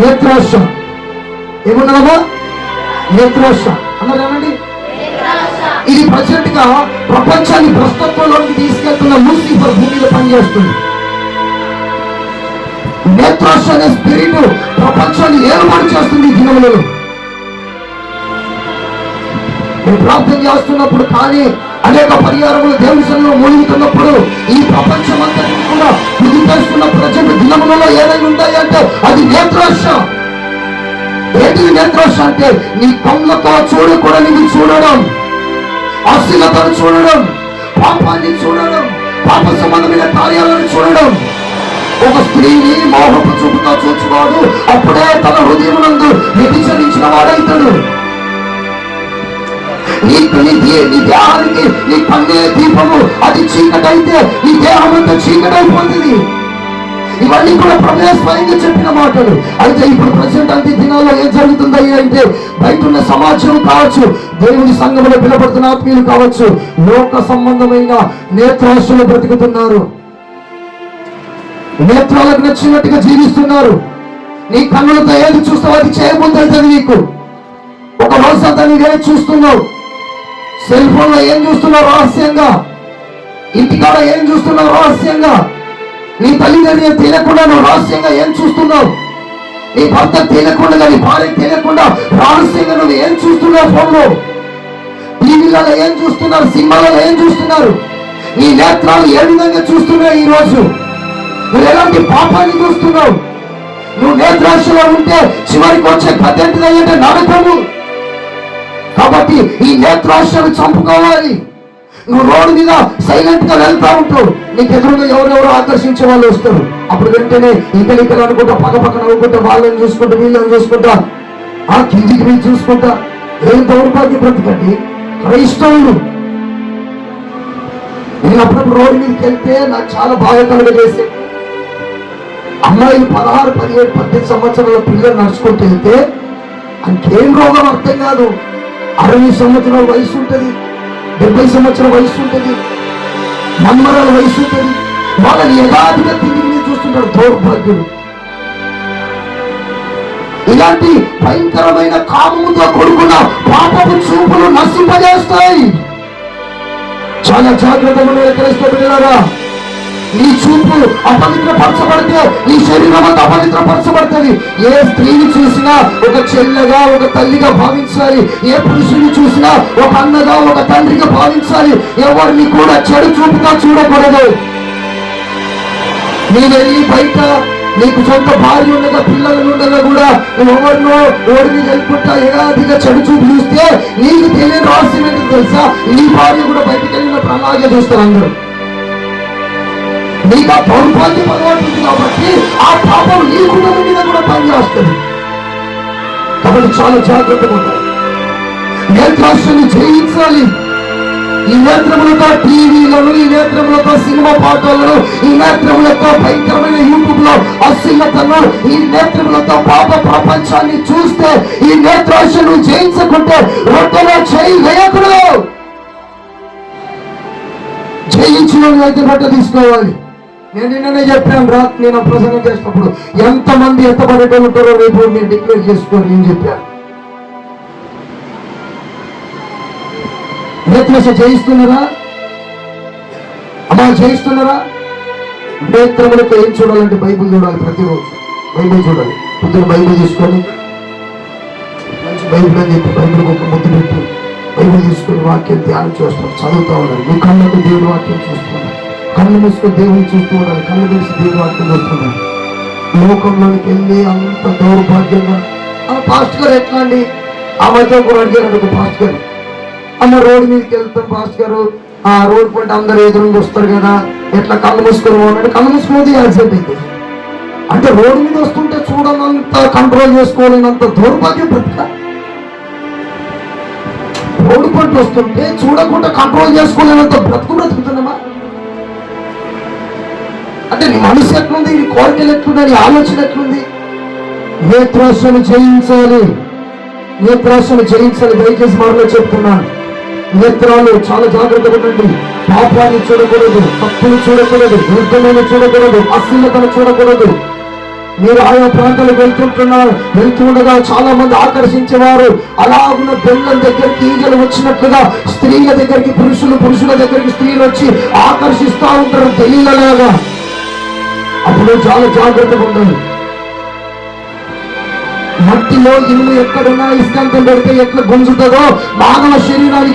నేత్రాశ ఏమన్నామా నేత్రాశ అన్నారు ఏమండి ఇది ప్రజెంట్గా ప్రపంచాన్ని భ్రష్టత్వంలోకి తీసుకెళ్తున్న లూసిఫర్ భూమిలో పనిచేస్తుంది. నేత్రాశ అనే స్పిరిట్ ప్రపంచాన్ని ఏర్పాటు చేస్తుంది ఈ దినములలో. ప్రార్థన చేస్తున్నప్పుడు కానీ అనేక పరిహారములు దేవుని సన్నిధిలో మూలుగుతున్నప్పుడు ఈ ప్రపంచం అంతటి కూడా ఇది చేస్తున్న ప్రజెంట్ దినములలో ఏదైనా ఉంటాయి అంటే అది నేత్రాశ. ఏంటిది నేత్రాశ అంటే? నీ కళ్ళతో చూడకూడనిది చూడడం. అశ్లీలతను చూడడం. పాపాన్ని చూడడం. పాప సంబంధమైన కార్యాలను చూడడం. ఒక స్త్రీని మోహపు చూపుతో చూచుకోడు అప్పుడే తన హృదయమునందు వ్యభిచరించిన వాడైతాడు. నీ నీ దే- నీ దేహానికి నీ కన్నే దీపము అది చీకటైతే నీ దేహం అంతా చీకటైపోతుంది. ఇవన్నీ కూడా ప్రజల స్వయంగా చెప్పిన మాటలు. అయితే ఇప్పుడు ప్రజెంట్ అంతే దినాల్లో ఏం జరుగుతుంది అంటే బయట ఉన్న సమాజం కావచ్చు దేవుని సంఘంలో పిలబడుతున్న ఆత్మీయులు కావచ్చు లోక సంబంధమైన నేత్రాశులు బ్రతుకుతున్నారు. నేత్రాలకు నచ్చినట్టుగా జీవిస్తున్నారు. నీ కన్నులతో ఏది చూస్తావు అది చేయబోతుంది నీకు. ఒక రోజు దాన్ని నీవేం చూస్తున్నావు. సెల్ ఫోన్లో ఏం చూస్తున్నావు రహస్యంగా? ఇంటికాడ ఏం చూస్తున్నావు రహస్యంగా? నీ తల్లిదండ్రులు తెలియకుండా నువ్వు రహస్యంగా ఏం చూస్తున్నావు? నీ భర్త తెలియకుండా నీ భార్య తెలియకుండా రహస్యంగా నువ్వు ఏం చూస్తున్నావు ఫోన్లో? టీవీలలో ఏం చూస్తున్నారు? సినిమాలలో ఏం చూస్తున్నారు? నీ నేత్రాలు ఏ విధంగా చూస్తున్నావు ఈ రోజు నువ్వు ఎలాంటి పాపాన్ని చూస్తున్నావు? నువ్వు నేత్రాశలో ఉంటే చివరికి వచ్చే కథ ఏంటిదంటే నరకము? కాబట్టి ఈ నేత్రాశను చంపుకోవాలి. నువ్వు రోడ్డు మీద సైలెంట్గా వెళ్తా ఉంటావు నీకు ఎదురుగా ఎవరెవరు ఆకర్షించే వాళ్ళు వస్తారు. అప్పుడు వెంటనే ఇకలికలు అనుకుంటా పక్క పక్కన అనుకుంటా వాళ్ళని చూసుకుంటా వీళ్ళని చూసుకుంటా ఆ కిందికి వీళ్ళు చూసుకుంటా. ఏం దౌర్భాగ్య బ్రతకండి. క్రైస్తవులు నేను అప్పుడప్పుడు రోడ్డు మీదకి వెళ్తే నాకు చాలా బాగా కలుగజేసే. అమ్మాయిలు పదహారు పదిహేడు పద్దెనిమిది సంవత్సరాల పిల్లలు నడుచుకుంటూ వెళ్తే అంకేం రోగం అర్థం కాదు. అరవై సంవత్సరాల వయసు ఉంటుంది డెబ్బై సంవత్సరాల వయసు ఉంటుంది మన్మరాల వయసు ఉంటుంది. వాళ్ళని యథాధిగా తిరిగి చూస్తుంటారు దౌర్భాగ్యుడు ఇలాంటి భయంకరమైన కామముతో కొడుకున్న పాపపు చూపులు నశింపజేస్తాయి. చాలా జాగ్రత్తగా క్రైస్తవ బిడ్డలారా. నీ చూపు అపవిత్రపరచబడితే నీ శరీరం అంతా అపవిత్రపరచబడుతుంది ఏ స్త్రీని చూసినా ఒక చెల్లెగా ఒక తల్లిగా భావించాలి. ఏ పురుషుని చూసినా ఒక అన్నగా ఒక తండ్రిగా భావించాలి. ఎవరిని కూడా చెడు చూపుగా చూడకూడదు. నీ వెళ్ళి బయట నీకు సొంత భార్య ఉండగా పిల్లలు ఉండగా కూడా ఎవరినో ఓడిని మీద ఏడాదిగా చెడు చూపు చూస్తే నీకు తెలియని రహస్యం ఏంటో తెలుసా? నీ భార్య కూడా బయటకు వెళ్ళినప్పుడు అలాగే చూస్తారు అందరూ. నీలో ఆ దౌర్భాగ్యం అలవాటు కాబట్టి ఆ పాపం నీ కుటుంబం మీద కూడా పనిచేస్తుంది. కాబట్టి చాలా జాగ్రత్తగా ఉండాలి. నేత్రాన్ని జయించాలి. ఈ నేత్రములతో టీవీలను ఈ నేత్రములతో సినిమా పాటలను ఈ నేత్రములతో భయంకరమైన యూట్యూబ్లో అశ్లీలతను ఈ నేత్రములతో పాప ప్రపంచాన్ని చూస్తే ఈ నేత్రాశను జయించకుంటే రొట్టెలో చేయి వేయకూడదు. జయించిన అయితే బట్ట తీసుకోవాలి. నేను నిన్ననే చెప్పాను రా నేను ప్రసంగం చేసినప్పుడు. ఎంతమంది ఎత్తబడేటోళ్ళు ఉంటారో రేపు మీరు డిక్లేర్ చేసుకోండి నేను చెప్పాను. నేత్రశ జయిస్తున్నారా? అమ్మా జయిస్తున్నారా నేత్రములతో ఏం చూడాలంటే బైబిల్ చూడాలి ప్రతిరోజు. బైబిల్ చూడాలి. పొద్దున బైబిల్ తీసుకొని మంచి బైబిల్ అని చెప్పి బైబిల్ ఒక ముద్దు పెట్టి బైబిల్ తీసుకొని వాక్యం ధ్యానం చేస్తాం చదువుతా ఉండాలి మీ కళ్ళకు దేవుడు వాక్యం చూస్తున్నాడు. కళ్ళు మూసుకొని దేవుని చూస్తూ ఉండాలి. కళ్ళు తెలిసి దేవుడి వాక్యం చూస్తున్నాడు లోకంలోనికి వెళ్ళి అంత దౌర్భాగ్యంగా ఆ పాస్ట్ గారు ఎట్లా అండి? ఆ మధ్య కూడా అడిగారు ఒక పాస్ట్ గారు. అమ్మ రోడ్డు మీదకి వెళ్తాం పాస్ట్ గారు. ఆ రోడ్ పంట అందరు ఎదురుగా వస్తారు కదా. ఎట్లా కళ్ళు మూసుకొని పోన్నాడు కళ్ళు మూసుకుని యాక్సిడెంట్ అయింది. అంటే రోడ్డు మీద వస్తుంటే చూడనంత కంట్రోల్ చేసుకోలేనంత దౌర్భాగ్యం బ్రతిక. రోడ్డు పంట వస్తుంటే చూడకుండా కంట్రోల్ చేసుకోలేనంత బ్రతుకు బ్రతుకుతున్నామా? అంటే నీ మనసు ఎట్లుంది? నీ కోరికలు ఎట్లుంది నీ ఆలోచన ఎట్లుంది? నేత్రాశను జయించాలి? నేత్రాశను జయించాలి? దయచేసి మరలో చెప్తున్నాను. నేత్రాలు చాలా జాగ్రత్తగా ఉండండి. పాపాన్ని చూడకూడదు తప్పులు చూడకూడదు యుద్ధమైన చూడకూడదు అశ్లీలతను చూడకూడదు. మీరు ఆయా ప్రాంతాలకు వెళ్తుంటున్నారు. వెళ్తుండగా చాలా మంది ఆకర్షించేవారు అలా ఉన్న పిల్లల దగ్గరికి ఈగలు వచ్చినట్లుగా స్త్రీల దగ్గరికి పురుషులు పురుషుల దగ్గరికి స్త్రీలు వచ్చి ఆకర్షిస్తూ ఉంటారు. తెలియలాగా అప్పుడు చాలా జాగ్రత్తగా ఉండాలి. మట్టిలో ఇల్లు ఎక్కడున్నా ఇస్కంతం పెడితే ఎట్లా గుంజుతుందో మానవ శరీరానికి